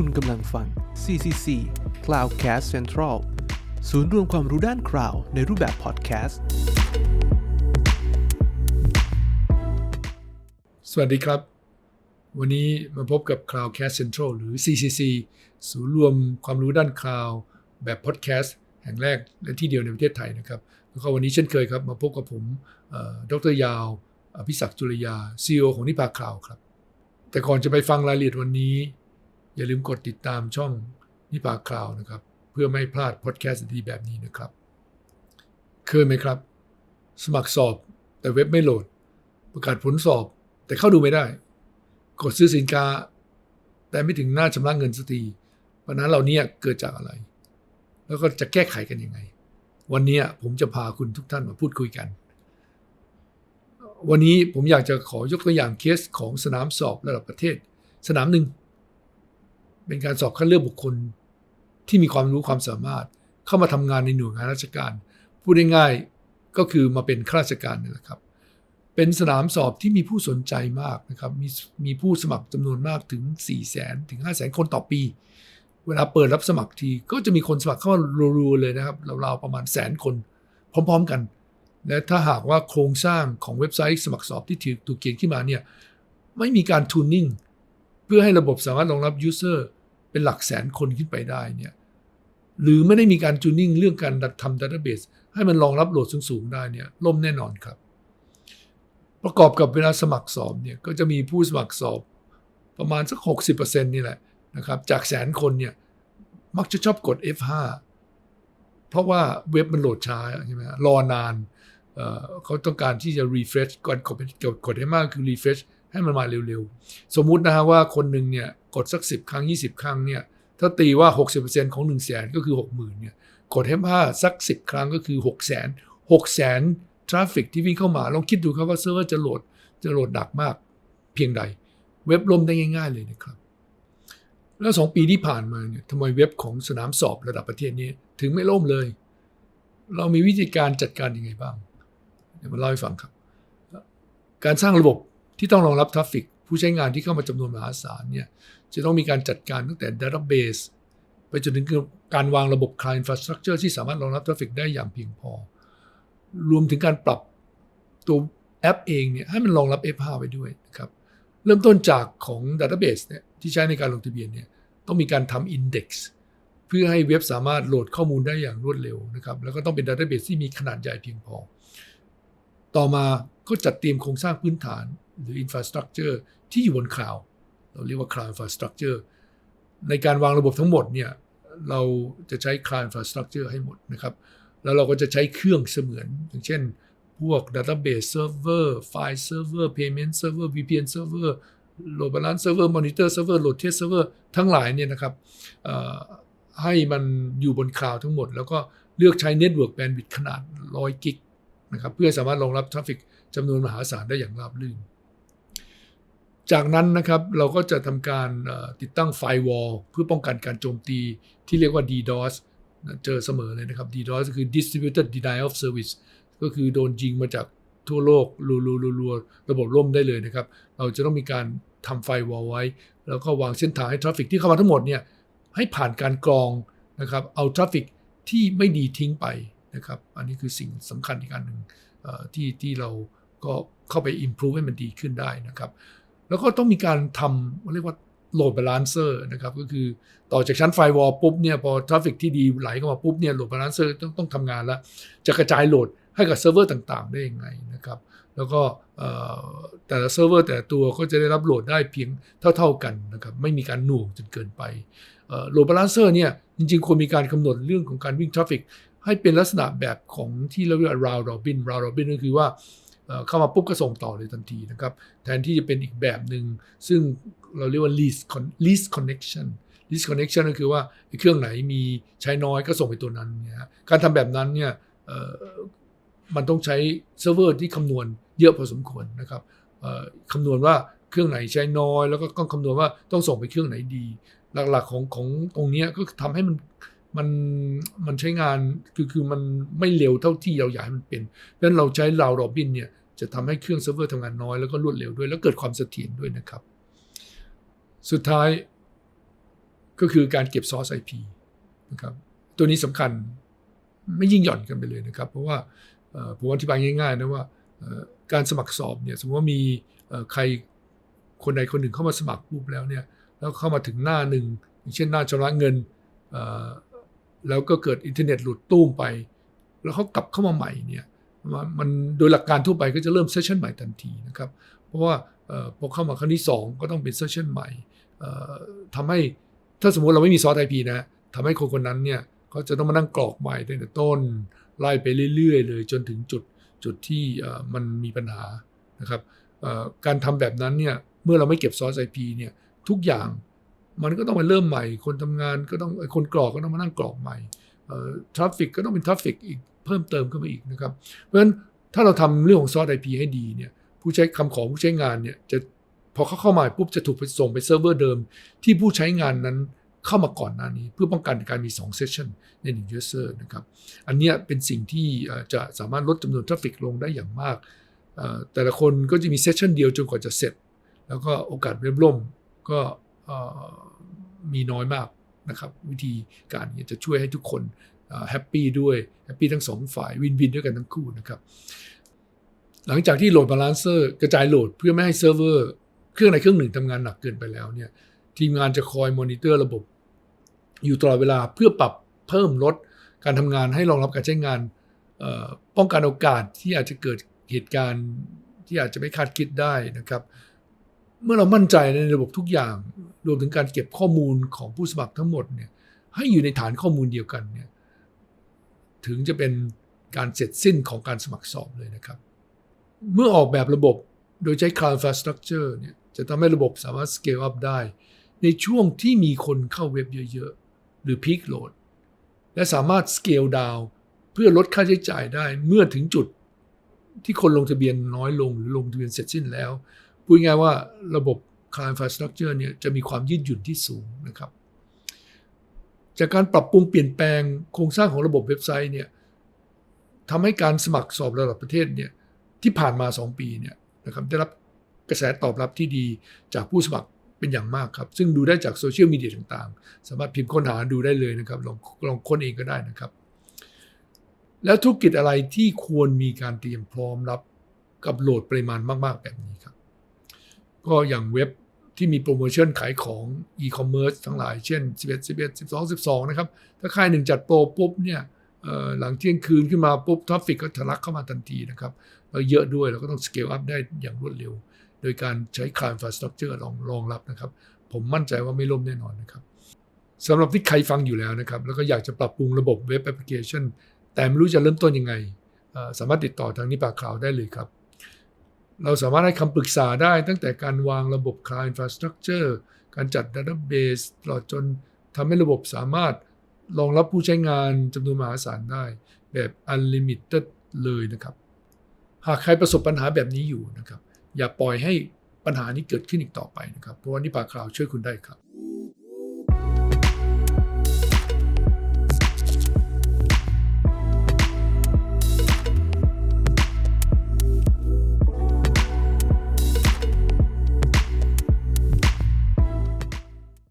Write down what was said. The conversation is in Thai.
คุณกำลังฟัง CCC Cloudcast Central ศูนย์รวมความรู้ด้านคลาวในรูปแบบพอดแคสต์ สวัสดีครับ วันนี้มาพบกับ Cloudcast Central หรือ CCC ศูนย์รวมความรู้ด้านคลาวแบบพอดแคสต์แห่งแรกและที่เดียวในประเทศไทยนะครับ แล้วก็วันนี้เช่นเคยครับ มาพบกับผมดรยาวอภิศักดิ์จุลยา CEO ของนิพาคลาวครับ แต่ก่อนจะไปฟังรายละเอียดวันนี้ อย่าลืมกดติดตามช่องนิพาคลาวนะครับ เพื่อไม่พลาดพอดแคสต์ดีแบบนี้นะครับ เคยไหมครับ สมัครสอบแต่เว็บไม่โหลด ประกาศผลสอบ แต่เข้าดูไม่ได้ กดซื้อสินค้า แต่ไม่ถึงหน้าชำระเงินสักทีปัญหาเหล่านี้เกิดจากอะไร แล้วก็จะแก้ไขกันยังไง วันนี้ผมจะพาคุณทุกท่านมาพูดคุยกัน วันนี้ผมอยากจะขอยกตัวอย่างเคสของสนามสอบระดับประเทศ สนามหนึ่ง เป็นการสอบคัดเลือกบุคคลที่มีความรู้ความสามารถ เข้ามาทำงานในหน่วยงานราชการ พูดง่ายๆก็คือมาเป็นข้าราชการนี่แหละครับ เป็นสนามสอบที่มีผู้สนใจมากนะครับ มีมีผู้สมัครจำนวนมากถึง 4 0 0 0 0 0ถึง 5 0 0 0 0 0คนต่อปี เวลาเปิดรับสมัครทีก็จะมีคนสมัครเข้ามารัวๆเลยนะครับราวๆประมาณแสนคนพร้อม ๆกัน และถ้าหากว่าโครงสร้างของเว็บไซต์สมัครสอบที่ถูกเขียนขึ้นมาเนี่ยไม่มีการทูนนิ่ง พื่อให้ระบบสามารถรองรับยูเซอร์เป็นหลักแสนคนขึ้นไปได้เนี่ยหรือไม่ได้มีการจูนนิ่งเรื่องการทำดัตเตอร์เบสให้มันรองรับโหลดสูงๆได้เนี่ยล่มแน่นอนครับ ประกอบกับเวลาสมัครสอบเนี่ยก็จะมีผู้สมัครสอบประมาณสัก 60%นี่แหละนะครับจากแสนคนเนี่ยมักจะชอบกด F5 เพราะว่าเว็บมันโหลดช้าใช่ไหมรอนานเเขาต้องการที่จะ refresh ก่อนกดกดให้มากคือ refresh ให้มันมาเร็วๆ สมมุตินะฮะว่าคนหนึ่งเนี่ยกดสัก 10 ครั้ง 20 ครั้งเนี่ยถ้าตีว่า 60%ของ1 0 0 0 0แสนก็คือ 60,000เนี่ยกดให้มาสัก 10 ครั้งก็คือ 6 0 0 0 0 0 6 0 0 0 0ทราฟฟิกที่วิ่งเข้ามา ลองคิดดูครับว่าเซิร์ฟเวอร์จะโหลดจะโหลดดักมากเพียงใด เว็บล่มได้ง่าย ๆ เลยนะครับ แล้วสองปีที่ผ่านมาเนี่ยทำไมเว็บของสนามสอบระดับประเทศนี้ถึงไม่ล่มเลย เรามีวิธีการจัดการยังไงบ้างเดี๋ยวมาเล่าให้ฟังครับ การสร้างระบบ ที่ต้องรองรับทราฟฟิกผู้ใช้งานที่เข้ามาจำนวนมหาศาลเนี่ยจะต้องมีการจัดการตั้งแต่ Database ไปจนถึงการวางระบบ Cloud Infrastructure ที่สามารถรองรับทราฟฟิกได้อย่างเพียงพอ รวมถึงการปรับตัวแอปเองเนี่ยให้มันรองรับ F5 ไปด้วยนะครับเริ่มต้นจากของ Database เนี่ยที่ใช้ในการลงทะเบียนเนี่ยต้องมีการทำ Index เพื่อให้เว็บสามารถโหลดข้อมูลได้อย่างรวดเร็วนะครับแล้วก็ต้องเป็น Database ที่มีขนาดใหญ่เพียงพอ ต่อมาก็จัดเตรียมโครงสร้างพื้นฐาน หรือ Infrastructure ที่อยู่บนคลาวเราเรียกว่า Cloud Infrastructure ในการวางระบบทั้งหมดเนี่ยเราจะใช้ Cloud Infrastructure ให้หมดนะครับแล้วเราก็จะใช้เครื่องเสมือน อย่างเช่น พวก Database Server File Server Payment Server VPN Server Load Balance Server Monitor Server Load Test Server ทั้งหลายเนี่ยนะครับให้มันอยู่บนคลาวทั้งหมด แล้วก็เลือกใช้ Network Bandwidth ขนาด 100 กิกนะครับเพื่อสามารถรองรับทราฟฟิกจำนวนมหาศาลได้อย่างราบรื่น จากนั้นนะครับเราก็จะทำการติดตั้งไฟวอลเพื่อป้องกันการโจมตีที่เรียกว่า DDoS เจอเสมอเลยนะครับ DDoS คือ Distributed Denial of Service ก็คือโดนยิงมาจากทั่วโลกรัวๆระบบล่มได้เลยนะครับ เราจะต้องมีการทำไฟวอลไว้ แล้วก็วางเส้นทางให้ทราฟฟิกที่เข้ามาทั้งหมดเนี่ยให้ผ่านการกรองนะครับเอาทราฟฟิกที่ไม่ดีทิ้งไปนะครับ อันนี้คือสิ่งสำคัญอีกอันหนึ่งที่ที่เราก็เข้าไป improve ให้มันดีขึ้นได้นะครับ แล้วก็ต้องมีการทำเรียกว่า load balancer นะครับก็คือต่อจากชั้นไฟวอลปุ๊บเนี่ยพอทราฟฟิกที่ดีไหลเข้ามาปุ๊บเนี่ย load balancer ต้องต้องทำงานแล้ว จะกระจายโหลดให้กับเซิร์ฟเวอร์ต่างๆ ได้ยังไงนะครับแล้วก็แต่ละเซิร์ฟเวอร์แต่ตัวก็จะได้รับโหลดได้เพียงเท่า ๆกันนะครับไม่มีการหน่วงจนเกินไปโหลดบาลานเซอร์เนี่ยจริงๆควรมีการกำหนดเรื่องของการวิ่งทราฟฟิกให้เป็นลักษณะแบบของที่เราเรียกว่า round robin round robin ก็คือว่า เข้ามาปุ๊บก็ส่งต่อเลยทันทีนะครับ แทนที่จะเป็นอีกแบบหนึ่งซึ่งเราเรียกว่า least least connection least connection ก็คือว่าเครื่องไหนมีใช้น้อยก็ส่งไปตัวนั้นนี่ยการทำแบบนั้นเนี่ยมันต้องใช้เซิร์ฟเวอร์ที่คำนวณเยอะพอสมควรนะครับคำนวณว่าเครื่องไหนใช้น้อย แล้วก็ต้องคำนวณว่าต้องส่งไปเครื่องไหนดี หลักๆของของตรงนี้ก็ทำให้มัน มันมันใช้งานคือคือมันไม่เร็วเท่าที่เราอยากให้มันเป็นเพราะฉะนั้นเราใช้ราวโรบินเนี่ยจะทำให้เครื่องเซิร์ฟเวอร์ทำงานน้อยแล้วก็รวดเร็วด้วย แล้วเกิดความเสถียรด้วยนะครับ สุดท้ายก็คือการเก็บซอส IP นะครับ ตัวนี้สำคัญไม่ยิ่งหย่อนกันไปเลยนะครับ เพราะว่าผมอธิบายง่ายๆนะว่าการสมัครสอบเนี่ยสมมติว่ามีใครคนใดคนหนึ่งเข้ามาสมัครปุ๊บแล้วเนี่ยแล้วเข้ามาถึงหน้าหนึ่งอย่างเช่นหน้าชำระเงินอ่อ แล้วก็เกิดอินเทอร์เน็ตหลุดตู้มไป แล้วเขากลับเข้ามาใหม่เนี่ยมันโดยหลักการทั่วไปก็จะเริ่มเซสชันใหม่ทันทีนะครับ เพราะว่าออพอเข้ามาครั้งที่ 2 ก็ต้องเป็นเซสชันใหม่เอ่อทำให้ถ้าสมมติเราไม่มีซอสไอพีนะทำให้คนคนนั้นเนี่ยเขาจะต้องมานั่งกรอกใหม่ตั้งแต่ต้นไล่ไปเรื่อยๆ เลยจนถึงจุดจุดที่มันมีปัญหานะครับการทำแบบนั้นเนี่ยเมื่อเราไม่เก็บซอสไอพีเนี่ยทุกอย่าง มันก็ต้องไปเริ่มใหม่ คนทำงานก็ต้องคนกรอกก็ต้องมานั่งกรอกใหม่ทราฟฟิกก็ต้องเป็นทราฟฟิกอีกเพิ่มเติมขึ้นมาอีกนะครับ เพราะฉะนั้นถ้าเราทำเรื่องของซอสไอพีให้ดีเนี่ยผู้ใช้คำขอผู้ใช้งานเนี่ยจะพอเขาเข้ามาปุ๊บจะถูกไปส่งไปเซิร์ฟเวอร์เดิม ที่ผู้ใช้งานนั้นเข้ามาก่อนหน้านี้ เพื่อป้องกันการมี2 session ใน1 user นะครับ อันนี้เป็นสิ่งที่จะสามารถลดจำนวนทราฟฟิกลงได้อย่างมาก แต่ละคนก็จะมีเซสชันเดียวจนกว่าจะเสร็จ แล้วก็โอกาสเว็บล่มก็ มีน้อยมากนะครับ วิธีการนี้จะช่วยให้ทุกคนแฮปปี้ด้วยแฮปปี้ทั้งสองฝ่ายวินวินด้วยกันทั้งคู่นะครับ หลังจากที่โหลดบาลานเซอร์กระจายโหลดเพื่อไม่ให้เซิร์ฟเวอร์เครื่องใดเครื่องหนึ่งทำงานหนักเกินไปแล้วเนี่ยทีมงานจะคอยมอนิเตอร์ระบบ อยู่ตลอดเวลาเพื่อปรับเพิ่มลดการทำงานให้รองรับการใช้งานป้องกันโอกาสที่อาจจะเกิดเหตุการณ์ที่อาจจะไม่คาดคิดได้นะครับ เมื่อเรามั่นใจในระบบทุกอย่างรวมถึงการเก็บข้อมูลของผู้สมัครทั้งหมดเนี่ยให้อยู่ในฐานข้อมูลเดียวกันเนี่ยถึงจะเป็นการเสร็จสิ้นของการสมัครสอบเลยนะครับ เมื่อออกแบบระบบโดยใช้ Cloud Infrastructure เนี่ยจะทำให้ระบบสามารถ scale up ได้ ในช่วงที่มีคนเข้าเว็บเยอะๆ หรือ peak load และสามารถ scale down เพื่อลดค่าใช้จ่ายได้เมื่อถึงจุดที่คนลงทะเบียนน้อยลงหรือลงทะเบียนเสร็จสิ้นแล้ว พูดง่ายว่าระบบ Cloud Infrastructure เนี่ยจะมีความยืดหยุ่นที่สูงนะครับ จากการปรับปรุงเปลี่ยนแปลงโครงสร้างของระบบเว็บไซต์เนี่ยทำให้การสมัครสอบระดับประเทศเนี่ยที่ผ่านมา 2 ปีเนี่ยนะครับได้รับกระแสตอบรับที่ดีจากผู้สมัครเป็นอย่างมากครับ ซึ่งดูได้จากโซเชียลมีเดียต่างๆ สามารถพิมพ์ค้นหาดูได้เลยนะครับ ลองลองค้นเองก็ได้นะครับ แล้วธุรกิจอะไรที่ควรมีการเตรียมพร้อมรับกับโหลดปริมาณมาก ๆ แบบนี้ ก็อย่างเว็บที่มีโปรโมชั่นขายของอีคอมเมิร์ซทั้งหลายเช่น 11 11 12 12 นะครับ ถ้าค่ายหนึ่งจัดโปรปุ๊บเนี่ยหลังเที่ยงคืนขึ้นมาปุ๊บทราฟฟิกก็ทะลักเข้ามาทันทีนะครับแล้วเยอะด้วยเราก็ต้องสเกลอัพได้อย่างรวดเร็ว โดยการใช้ Cloud Infrastructure รองรองรับนะครับ ผมมั่นใจว่าไม่ล่มแน่นอนนะครับสำหรับที่ใครฟังอยู่แล้วนะครับ แล้วก็อยากจะปรับปรุงระบบเว็บแอปพลิเคชัน แต่ไม่รู้จะเริ่มต้นยังไง สามารถติดต่อทางนิปาคลาวได้เลยครับ เราสามารถให้คำปรึกษาได้ตั้งแต่การวางระบบ Cloud Infrastructure การจัด Database ตลอดจนทำให้ระบบสามารถรองรับผู้ใช้งานจำนวนมหาศาลได้แบบ Unlimited เลยนะครับ หากใครประสบปัญหาแบบนี้อยู่นะครับ อย่าปล่อยให้ปัญหานี้เกิดขึ้นอีกต่อไปนะครับ เพราะว่านิปาคลาวช่วยคุณได้ครับ